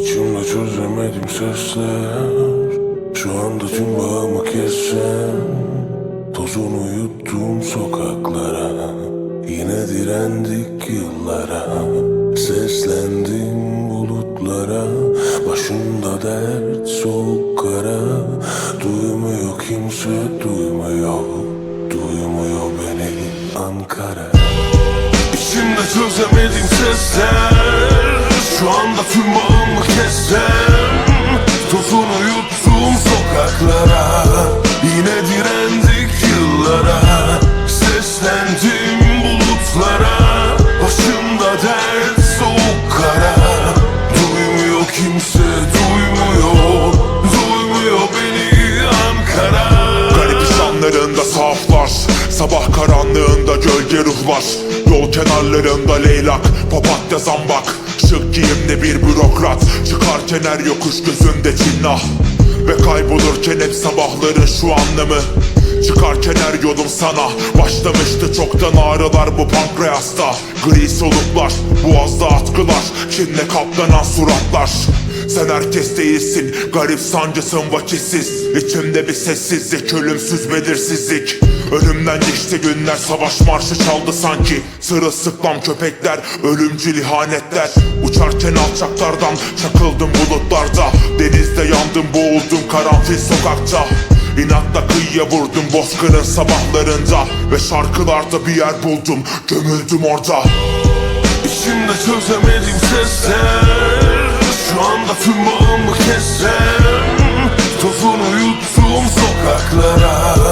İçimde çözemedim sesler Şu anda tüm bağımı kessem Tozunu yuttum sokaklara Yine direndik yıllara Seslendim bulutlara Başımda dert soğuk kara Duymuyor kimse duymuyor Duymuyor beni Ankara. İçimde çözemedim sesler Tüm bağımı kessem? Tozunu yuttum sokaklara. Yine direndik yıllara. Seslendim bulutlara. Başımda dert soğuk kara Duymuyor kimse duymuyor. Duymuyor beni Ankara. Garip insanlarında saflar Sabah karanlığında gölge ruhlar. Yol kenarlarında leylak Papatya zambak Şık giyimli bir bürokrat. Çıkarken her yokuş gözünde cinnah Ve kaybolurken hep sabahların şu anlamı. Çıkarken her yolum sana. Başlamıştı çoktan ağrılar bu pankreasta. Gri soluklar, boğazda atkılar. Kinle kaplanan suratlar sen herkes değilsin Garip sancısın vakitsiz İçimde bir sessizlik Ölümsüz belirsizlik. Önümden geçti günler Savaş marşı çaldı sanki. Sırılsıklam köpekler Ölümcül ihanetler. Uçarken alçaklardan Çakıldım bulutlarda. Denizde yandım boğuldum Karanfil sokakta. İnatla kıyıya vurdum bozkırın sabahlarında. Ve şarkılarda bir yer buldum Gömüldüm orada. İçimde çözemedim sesler tüm bağımı kessem? Tozunu yuttum sokaklara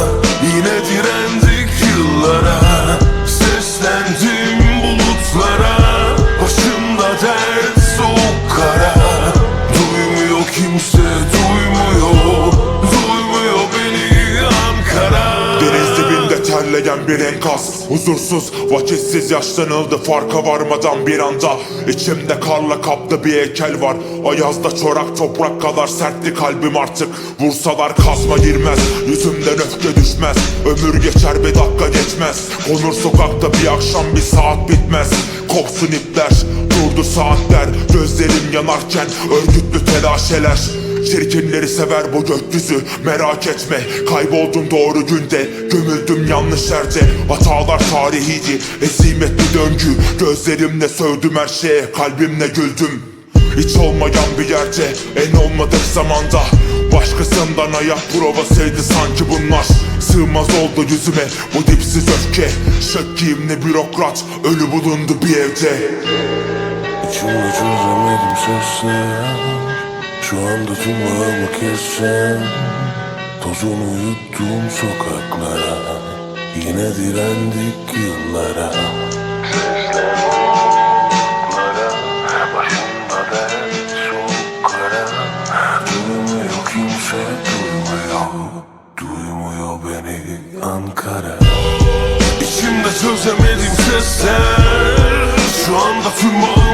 terleyen bir enkaz. Huzursuz, vakitsiz yaşlanıldı farka varmadan bir anda. İçimde karla kaplı bir heykel var. Ayazda çorak toprak kadar sertti kalbim artık. Vursalar kazma girmez, yüzümden öfke düşmez. Ömür geçer bir dakika geçmez. Konur sokakta bir akşam bir saat bitmez. Kopsun ipler, durdu saatler. Gözlerim yanarken örgütlü telaşeler Çirkinleri sever bu gökyüzü. Merak etme Kayboldum doğru günde. Gömüldüm yanlış yerde. Hatalar tarihiydi ezimetli döngü. Gözlerimle sövdüm her şeye kalbimle güldüm. Hiç olmayan bir yerde en olmadık zamanda. Başkasından ayak provasıydı sanki bunlar. Sığmaz oldu yüzüme bu dipsiz öfke. Şık giyimli bürokrat ölü bulundu bir evde. İçimde çözemedim sesler Şu anda tüm bağımı kessem Tozunu yuttum sokaklara. Yine direndik yıllara. Kimse duymuyor Duymuyor beni Ankara İçimde çözemedim sesler. Şu anda tüm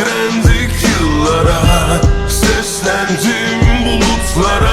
direndik yıllara Seslendim bulutlara.